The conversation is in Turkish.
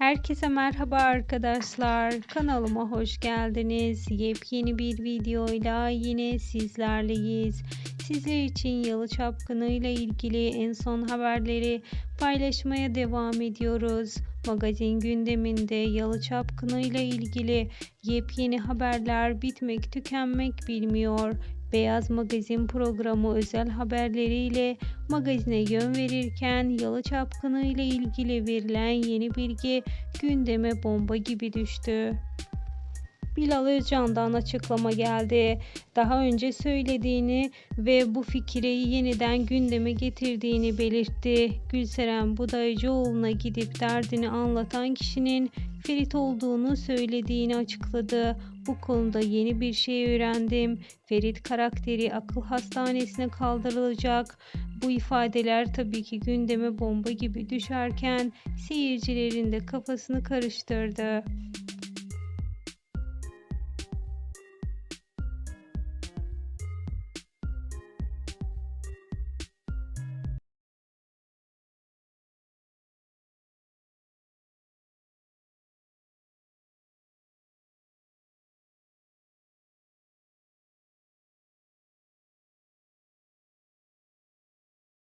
Herkese merhaba arkadaşlar. Kanalıma hoş geldiniz. Yepyeni bir videoyla yine sizlerleyiz. Sizler için Yalı Çapkını ile ilgili en son haberleri paylaşmaya devam ediyoruz. Magazin gündeminde Yalı Çapkını ile ilgili yepyeni haberler bitmek tükenmek bilmiyor. Beyaz Magazin programı özel haberleriyle magazine yön verirken Yalı Çapkını ile ilgili verilen yeni bilgi gündeme bomba gibi düştü. Bilal Özcan'dan açıklama geldi. Daha önce söylediğini ve bu fikri yeniden gündeme getirdiğini belirtti. Gülseren Budayıcıoğlu'na gidip derdini anlatan kişinin Ferit olduğunu söylediğini açıkladı. Bu konuda yeni bir şey öğrendim. Ferit karakteri akıl hastanesine kaldırılacak. Bu ifadeler tabii ki gündeme bomba gibi düşerken seyircilerin de kafasını karıştırdı.